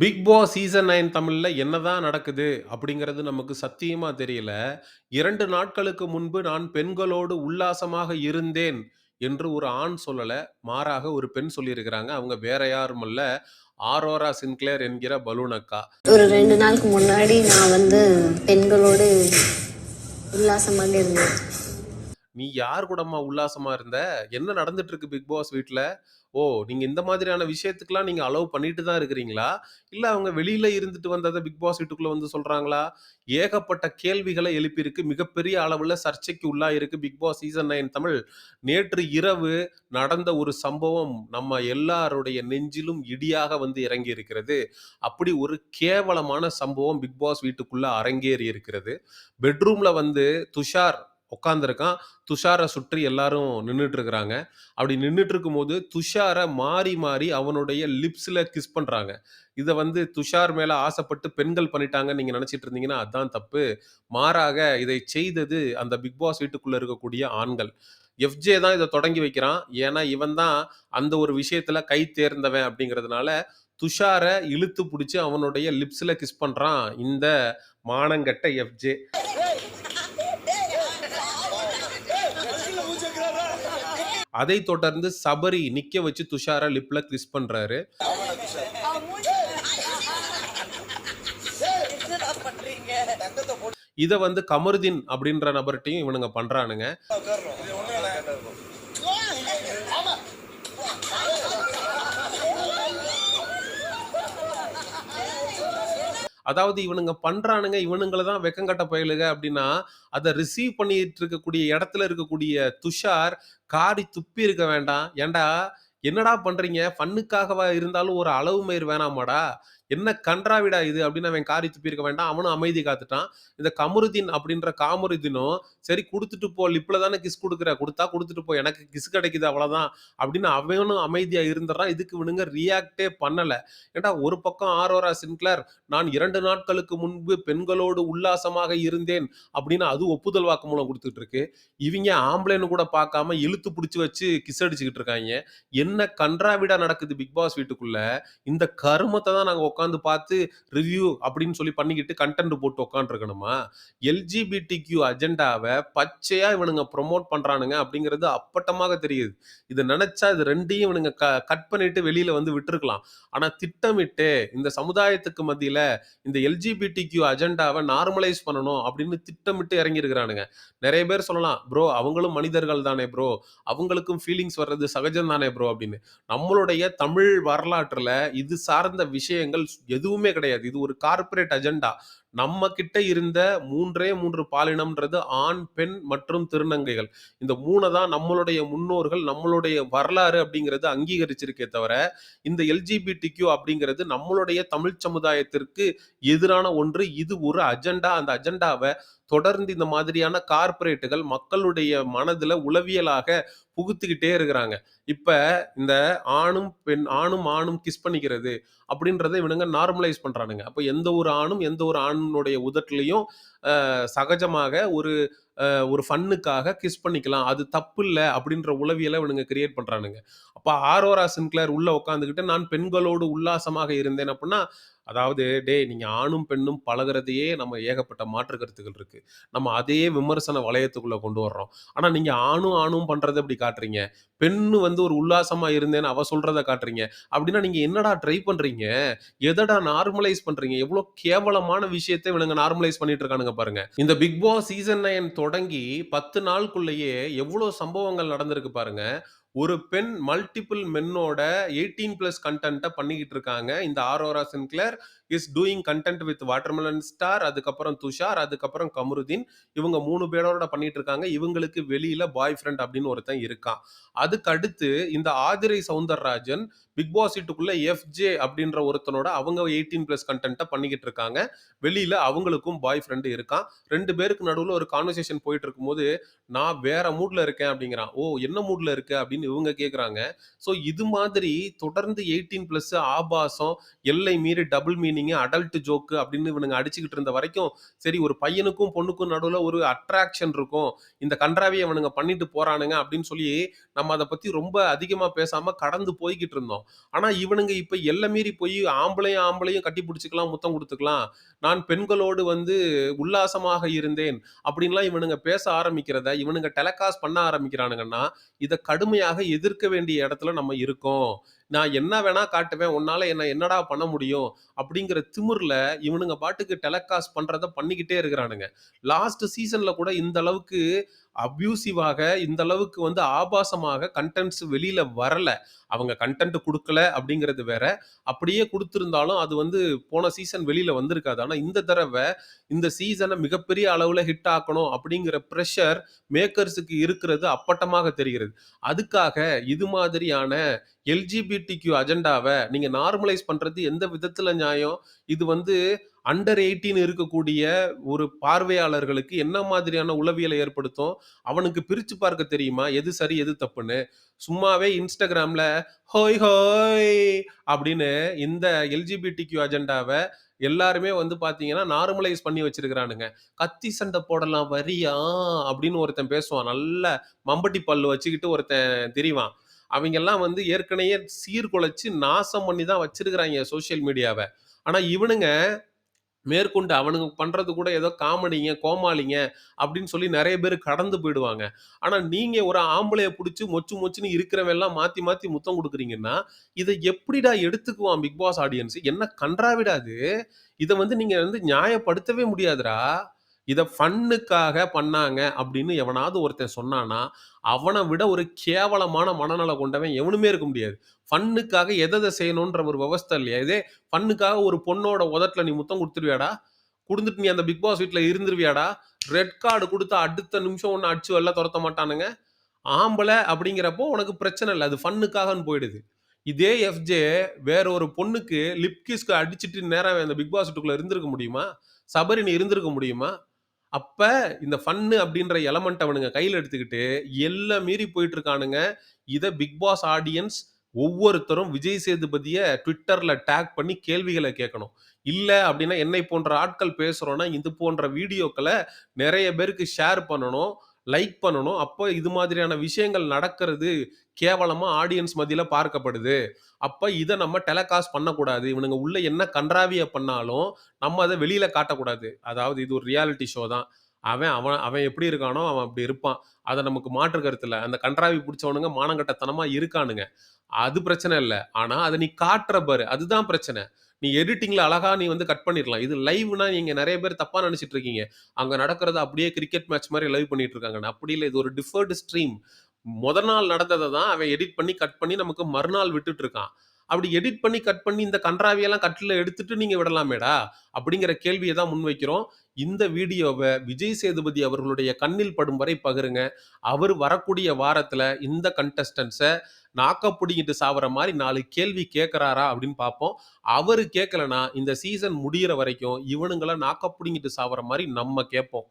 Big pass season nine தமிழ்ல என்னதான் நடக்குது அப்படிங்கிறது நமக்கு சத்தியமா தெரியல. இரண்டு நாட்களுக்கு முன்பு நான் பெண்களோடு உல்லாசமாக இருந்தேன் என்று ஒரு ஆண் சொல்லல. மாறாக ஒரு பெண் சொல்லியிருக்கிறாங்க. அவங்க வேற யாரும் அல்ல. ஆரோரா சின்க்ளேர் என்கிற பலூன் அக்கா. ஒரு ரெண்டு நாளுக்கு முன்னாடி நான் வந்து பெண்களோடு உல்லாசமாக இருந்தேன் நீ யார் கூடம்மா உல்லாசமா இருந்த? என்ன நடந்துட்டு இருக்கு பிக் பாஸ் வீட்டில் ஓ! நீங்க இந்த மாதிரியான விஷயத்துக்குலாம் நீங்க அலோவ் பண்ணிட்டு தான் இருக்கிறீங்களா? இல்ல அவங்க வெளியில இருந்துட்டு வந்ததை பிக் பாஸ் வீட்டுக்குள்ள வந்து சொல்றாங்களா? ஏகப்பட்ட கேள்விகளை எழுப்பியிருக்கு. மிகப்பெரிய அளவுல சர்ச்சைக்கு உள்ளாயிருக்கு Bigg Boss season nine Tamil. நேற்று இரவு நடந்த ஒரு சம்பவம் நம்ம எல்லாருடைய நெஞ்சிலும் இடியாக வந்து இறங்கி இருக்கிறது. அப்படி ஒரு கேவலமான சம்பவம் பிக் பாஸ் வீட்டுக்குள்ள அரங்கேறி இருக்கிறது. பெட்ரூம்ல வந்து துஷார் உட்காந்துருக்கான் துஷாரை சுற்றி எல்லாரும் நின்றுட்டு இருக்கிறாங்க. அப்படி நின்றுட்டு இருக்கும்போது துஷாரை மாறி, மாறி அவனுடைய லிப்ஸில் கிஸ் பண்ணுறாங்க இதை வந்து துஷார் மேலே ஆசைப்பட்டு பெண்கள் பண்ணிட்டாங்கன்னு நீங்கள் நினச்சிட்டு இருந்தீங்கன்னா, அதுதான் தப்பு. மாறாக இதை செய்தது அந்த பிக் பாஸ் வீட்டுக்குள்ளே இருக்கக்கூடிய ஆண்கள். எஃப்ஜே தான் இதை தொடங்கி வைக்கிறான். ஏன்னா, இவன் தான் அந்த ஒரு விஷயத்தில் கை தேர்ந்தவன் அப்படிங்கிறதுனால, துஷாரை இழுத்து பிடிச்சி அவனுடைய லிப்ஸில் கிஸ் பண்ணுறான் இந்த மானங்கெட்ட எஃப்ஜே. அதைத் தொடர்ந்து சபரி நிக்க வச்சு துஷாரா லிப்ல கிஸ் பண்றாரு. இத வந்து கமருதீன் அப்படின்ற நபர்கிட்டையும் இவனுங்க பண்றானுங்க. அதாவது இவனுங்க பண்றானுங்க, இவனுங்களை தான் வெக்கங்கட்ட பயலுக அப்படின்னா, அதை ரிசீவ் பண்ணிட்டு இருக்கக்கூடிய இடத்துல இருக்கக்கூடிய துஷார் காரி துப்பி இருக்க வேண்டாம். ஏன்டா என்னடா பண்றீங்க? ஃபன்னுக்காகவா இருந்தாலும் ஒரு அளவு மயிர் வேணாமாடா? என்ன கன்றாவிடா இது? அப்படின்னு அவன் காரி துப்பியிருக்க வேண்டாம். அவனும் அமைதி காத்துட்டான். இந்த கமருதீன் அப்படின்ற காமருதீனும், சரி கொடுத்துட்டு போ. லிப்ல தானே கிஸ் கொடுக்குற கொடுத்தா கொடுத்துட்டு போ. எனக்கு கிஸ் கிடைக்குது அவ்வளோதான் அப்படின்னு அவனும் அமைதியா இருந்துடுறான். இதுக்கு இவனுங்க ரியாக்டே பண்ணல. ஏன்டா ஒரு பக்கம் ஆரோரா சின்க்ளர் நான் இரண்டு நாட்களுக்கு முன்பு பெண்களோடு உல்லாசமாக இருந்தேன் அப்படின்னு அது ஒப்புதல் வாக்குமூலம் கொடுத்துட்டு இருக்கு. இவங்க ஆம்பளைன்னு கூட பார்க்காம இழுத்து பிடிச்சி வச்சு கிஸ் அடிச்சுக்கிட்டு இருக்காங்க என்ன கன்றாவிடா நடக்குது பிக் பாஸ் வீட்டுக்குள்ள. இந்த கருமத்தை தான் நாங்கள் உட்காந்து பார்த்து ரிவ்யூ அப்படின்னு சொல்லி பண்ணிக்கிட்டு கன்டென்ட் போட்டு உட்காந்துருக்கணுமா எல்ஜிபிடி கியூ அஜெண்டாவை பச்சையாக இவனுங்க ப்ரொமோட் பண்ணுறானுங்க அப்படிங்கிறது அப்பட்டமாக தெரியுது. இதை நினச்சா இது ரெண்டையும் இவனுங்க க கட் பண்ணிட்டு வெளியில் வந்து விட்டுருக்கலாம். ஆனால் திட்டமிட்டு இந்த சமுதாயத்துக்கு மத்தியில் இந்த எல்ஜிபிடி கியூ அஜெண்டாவை நார்மலைஸ் பண்ணணும் அப்படின்னு திட்டமிட்டு இறங்கியிருக்கிறானுங்க. நிறைய பேர் சொல்லலாம், "ப்ரோ அவங்களும் மனிதர்கள் தானே ப்ரோ. அவங்களுக்கும் ஃபீலிங்ஸ் வர்றது சகஜம் தானே ப்ரோ" அப்படின்னு. நம்மளுடைய தமிழ் வரலாற்றில் இது சார்ந்த விஷயங்கள் எதுவுமே கிடையாது. இது ஒரு கார்ப்பரேட் அஜெண்டா. நம்ம கிட்ட இருந்த 3ஏ 3 பாலினம்ன்றது ஆண், பெண் மற்றும் திருநங்கைகள். இந்த மூணை தான் நம்மளுடைய முன்னோர்கள், நம்மளுடைய வரலாறு அப்படிங்கிறது அங்கீகரிச்சிருக்கே தவிர, இந்த எல்ஜிபிடிக்யூ அப்படிங்கிறது நம்மளுடைய தமிழ் சமுதாயத்திற்கு எதிரான ஒன்று. இது ஒரு அஜெண்டா. அந்த அஜெண்டாவை தொடர்ந்து இந்த மாதிரியான கார்ப்பரேட்டுகள் மக்களுடைய மனதில் உளவியலாக புகுத்துக்கிட்டே இருக்கிறாங்க. இப்போ இந்த ஆணும், பெண் ஆணும், ஆணும் கிஸ் பண்ணிக்கிறது அப்படின்றத இவனுங்க நார்மலைஸ் பண்ணுறானுங்க அப்போ எந்த ஒரு ஆணும், எந்த ஒரு நம்மளுடைய உதட்டிலையும் சகஜமாக ஒரு ஒரு ஃபன்னுக்காக கிஸ் பண்ணிக்கலாம். அது தப்பில்ல அப்படின்ற உளவியலை இவனுங்க கிரியேட் பண்ணுறானுங்க அப்போ ஆரோரா சின்க்ளேர் உள்ளே உட்காந்துக்கிட்டு நான் பெண்களோடு உல்லாசமாக இருந்தேன் அப்படின்னா, அதாவது டேய் நீங்கள் ஆணும், பெண்ணும் பழகுறதையே நம்ம ஏகப்பட்ட மாற்று கருத்துக்கள் இருக்குது நம்ம அதையே விமர்சன வளையத்துக்குள்ளே கொண்டு வர்றோம். ஆனால் நீங்கள் ஆணும், ஆணும் பண்ணுறதை இப்படி காட்டுறீங்க. பெண்ணு வந்து ஒரு உல்லாசமாக இருந்தேன்னு அவ சொல்கிறத காட்டுறீங்க. அப்படின்னா நீங்கள் என்னடா ட்ரை பண்ணுறீங்க எதடா நார்மலைஸ் பண்ணுறீங்க எவ்வளோ கேவலமான விஷயத்தை இவனுங்க நார்மலைஸ் பண்ணிட்டு இருக்கானுங்க பாருங்க. இந்த பிக் பாஸ் சீசன் நைன் தொடங்கி 10 நாளுக்குள்ளேயே எவ்வளோ சம்பவங்கள் நடந்திருக்கு பாருங்க. ஒரு பெண் மல்டிபிள் மென்னோட 18+ கன்டென்ட்ட பண்ணிக்கிட்டு இருக்காங்க. இந்த Aurora Sinclair is doing content with Watermelon Star, அதுக்கப்புறம் துஷார், அதுக்கப்புறம் கமருதீன். இவங்க மூணு பேரோட பண்ணிட்டு இருக்காங்க. இவங்களுக்கு வெளியில பாய் ஃப்ரெண்ட் அப்படின்னு ஒருத்தன் இருக்கான். அதுக்கடுத்து இந்த ஆதிரை சவுந்தரராஜன் பிக் பாஸ் வீட்டுக்குள்ள எஃப்ஜே அப்படின்ற ஒருத்தனோட அவங்க எயிட்டீன் பிளஸ் கண்டென்ட்டை பண்ணிக்கிட்டு இருக்காங்க. வெளியில அவங்களுக்கும் பாய் ஃப்ரெண்டு இருக்கான். ரெண்டு பேருக்கு நடுவில் ஒரு கான்வர்சேஷன் போயிட்டு இருக்கும்போது, "நான் வேற மூட்ல இருக்கேன்" அப்படிங்கிறான். "ஓ! என்ன மூட்ல இருக்கு அப்படின்னு இவங்க கேட்குறாங்க. ஸோ இது மாதிரி தொடர்ந்து 18+ ஆபாசம், எல்லை மீறி டபுள் மீனிங், அடல்ட் ஜோக்கு அப்படின்னு இவனுங்க அடிச்சுக்கிட்டு இருந்த வரைக்கும், சரி ஒரு பையனுக்கும் பொண்ணுக்கும் நடுவில் ஒரு அட்ராக்ஷன் இருக்கும். இந்த கண்றாவிய இவனுங்க பண்ணிட்டு போறானுங்க அப்படின்னு சொல்லி, நம்ம அதை பத்தி ரொம்ப அதிகமா பேசாம கடந்து போய்கிட்டு இருந்தோம். ஆனா இவனுங்க இப்ப எல்லை மீறி போய் ஆம்பளையும் ஆம்பளையும் கட்டி பிடிச்சிக்கலாம் முத்தம் கொடுத்துக்கலாம் நான் பெண்களோடு வந்து உல்லாசமாக இருந்தேன். அப்படின்லாம் இவனுங்க பேச ஆரம்பிக்கிறத, இவனுங்க டெலகாஸ்ட் பண்ண ஆரம்பிக்கிறானுங்கன்னா, இதை கடுமையாக எதிர்க்க வேண்டிய இடத்துல நம்ம இருக்கோம். நான் என்ன வேணா காட்டுவேன். உன்னால என்ன என்னடா பண்ண முடியும்? அப்படிங்கிற திமிர்ல இவனுங்க பாட்டுக்கு டெலகாஸ்ட் பண்றத பண்ணிக்கிட்டே இருக்கிறானுங்க. லாஸ்ட் சீசன்ல கூட இந்த அளவுக்கு அப்யூசிவாக, இந்த அளவுக்கு வந்து ஆபாசமாக கண்டென்ட்ஸ் வெளியில வரல. அவங்க கன்டென்ட் கொடுக்கல அப்படிங்கிறது வேற. அப்படியே கொடுத்துருந்தாலும் அது வந்து போன சீசன் வெளியில வந்திருக்காது. ஆனா இந்த தடவை இந்த சீசனை மிகப்பெரிய அளவுல ஹிட் ஆக்கணும் அப்படிங்கிற ப்ரெஷர் மேக்கர்ஸுக்கு இருக்கிறது அப்பட்டமாக தெரிகிறது. அதுக்காக இது மாதிரியான எல்ஜிபிடிக்யூ அஜெண்டாவை நீங்க நார்மலைஸ் பண்றது எந்த விதத்துல நியாயம்? இது வந்து அண்டர் 18 இருக்கக்கூடிய ஒரு பார்வையாளர்களுக்கு என்ன மாதிரியான உளவியலை ஏற்படுத்தும்? அவனுக்கு பிரிச்சு பார்க்க தெரியுமா? எது சரி, எது தப்புன்னு? சும்மாவே இன்ஸ்டாகிராமில் ஹோய் ஹோய் அப்படின்னு இந்த எல்ஜிபிடிக்யூ அஜெண்டாவை எல்லாருமே வந்து பார்த்தீங்கன்னா, நார்மலைஸ் பண்ணி வச்சிருக்கிறானுங்க. கத்தி சண்டை போடலாம் வரியா? அப்படின்னு ஒருத்தன் பேசுவான். நல்ல மம்பட்டி பல்லு வச்சுக்கிட்டு ஒருத்தன் திரிவான். அவங்கெல்லாம் வந்து ஏற்கனவே சீர்குலைச்சு நாசம் பண்ணி தான் வச்சிருக்கிறாங்க சோசியல் மீடியாவை ஆனா இவனுங்க மேற்கொண்டு அவனுங்க பண்ணுறது கூட ஏதோ காமெடிங்க, கோமாளிங்க அப்படின்னு சொல்லி நிறைய பேர் கடந்து போயிடுவாங்க. ஆனால் நீங்கள் ஒரு ஆம்பளையை பிடிச்சி மொச்சு மொச்சுன்னு இருக்கிறவெல்லாம் மாற்றி மாற்றி முத்தம் கொடுக்குறீங்கன்னா இதை எப்படிடா எடுத்துக்குவான் பிக் பாஸ் ஆடியன்ஸ்? என்ன கன்றாவிடாது இதை வந்து நீங்கள் வந்து நியாயப்படுத்தவே முடியாதுடா. இதை ஃபன்னுக்காக பண்ணாங்க அப்படின்னு எவனாவது ஒருத்தன் சொன்னான்னா, அவனை விட ஒரு கேவலமான மனநலம் கொண்டவன் எவனுமே இருக்க முடியாது. ஃபன்னுக்காக எதை செய்யணுன்ற ஒரு விவஸ்தை இல்லையா? இதே ஃபன்னுக்காக ஒரு பொண்ணோட உதட்டில் நீ முத்தம் கொடுத்துருவியாடா கொடுத்துட்டு நீ அந்த பிக் பாஸ் வீட்டில் இருந்துருவியாடா? ரெட் கார்டு குடுத்து அடுத்த நிமிஷம் ஒன்று அடிச்சு வெளில துரத்த மாட்டானுங்க. ஆம்பளை அப்படிங்கிறப்போ உனக்கு பிரச்சனை இல்லை அது ஃபன்னுக்காகன்னு போயிடுது. இதே எஃப்ஜே வேற ஒரு பொண்ணுக்கு லிப் கிஸ்க்கு அடிச்சுட்டு நேரம் அந்த பிக் பாஸ் வீட்டுக்குள்ளே இருந்திருக்க முடியுமா? சபரின் இருந்திருக்க முடியுமா? அப்ப இந்த ஃபன்னு அப்படின்ற எலமெண்ட் அவனுங்க கையில் எடுத்துக்கிட்டு எல்லாம் மீறி போயிட்டு இருக்கானுங்க. இதை பிக் பாஸ் ஆடியன்ஸ் ஒவ்வொருத்தரும் விஜய் சேதுபதிய ட்விட்டர்ல டேக் பண்ணி கேள்விகளை கேட்கணும். இல்ல அப்படின்னா என்னை போன்ற ஆட்கள் பேசுறோம்னா, இது போன்ற வீடியோக்களை நிறைய பேருக்கு ஷேர் பண்ணணும், லைக் பண்ணணும். அப்போ இது மாதிரியான விஷயங்கள் நடக்கிறது கேவலமாக ஆடியன்ஸ் மத்தியில் பார்க்கப்படுது. அப்போ இதை நம்ம டெலகாஸ்ட் பண்ணக்கூடாது. இவனுங்க உள்ளே என்ன கன்றாவியை பண்ணாலும், நம்ம அதை வெளியில் காட்டக்கூடாது. அதாவது இது ஒரு ரியாலிட்டி ஷோ தான். அவன் அவன் அவன் எப்படி இருக்கானோ, அவன் அப்படி இருப்பான். அதை நமக்கு மாற்று கருத்தில் அந்த கன்றாவி பிடிச்சவனுங்க மானங்கட்டத்தனமாக இருக்கானுங்க. அது பிரச்சனை இல்லை ஆனால் அதை நீ காட்டுற பாரு, அதுதான் பிரச்சனை. நீ எடிட்டிங்ல அழகா நீ வந்து கட் பண்ணிடலாம் இது லைவ்னா நீங்க நிறைய பேர் தப்பா நினைச்சிட்டு இருக்கீங்க. அங்க நடக்கிறத அப்படியே கிரிக்கெட் மேட்ச் மாதிரி லைவ் பண்ணிட்டு இருக்காங்கன்னு. அப்படி இல்லை இது ஒரு டிஃபர்ட் ஸ்ட்ரீம். முத நாள் நடந்ததை தான் அவன் எடிட் பண்ணி, கட் பண்ணி நமக்கு மறுநாள் விட்டுட்டு இருக்கான். அப்படி எடிட் பண்ணி, கட் பண்ணி இந்த கன்றாவியெல்லாம் கட்டில் எடுத்துட்டு நீங்கள் விடலாமேடா? அப்படிங்கிற கேள்வியை தான் முன்வைக்கிறோம். இந்த வீடியோவை விஜய் சேதுபதி அவர்களுடைய கண்ணில் படும் வரை பகிருங்க. அவர் வரக்கூடிய வாரத்தில் இந்த கண்டஸ்டன்ஸை நாக்க புடுங்கிட்டு சாவற மாதிரி நாலு கேள்வி கேட்குறாரா அப்படின்னு பார்ப்போம். அவர் கேட்கலனா, இந்த சீசன் முடியிற வரைக்கும் இவனுங்களை நாக்க புடுங்கிட்டு சாவற மாதிரி நம்ம கேட்போம்.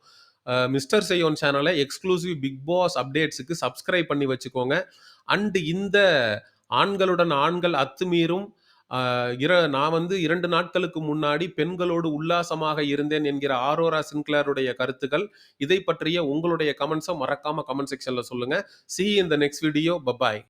மிஸ்டர் செய்யோன் சேனலை எக்ஸ்க்ளூசிவ் பிக் பாஸ் அப்டேட்ஸுக்கு சப்ஸ்கிரைப் பண்ணி வச்சுக்கோங்க. அண்டு இந்த ஆண்களுடன் ஆண்கள் அத்துமீறும் இர நான் வந்து இரண்டு நாட்களுக்கு முன்னாடி பெண்களோடு உல்லாசமாக இருந்தேன் என்கிற ஆரோரா சின்க்ளருடைய கருத்துக்கள். இதை பற்றிய உங்களுடைய கமெண்ட்ஸை மறக்காம கமெண்ட் செக்ஷன்ல சொல்லுங்க. சி இந்த நெக்ஸ்ட் வீடியோ. பபாய்.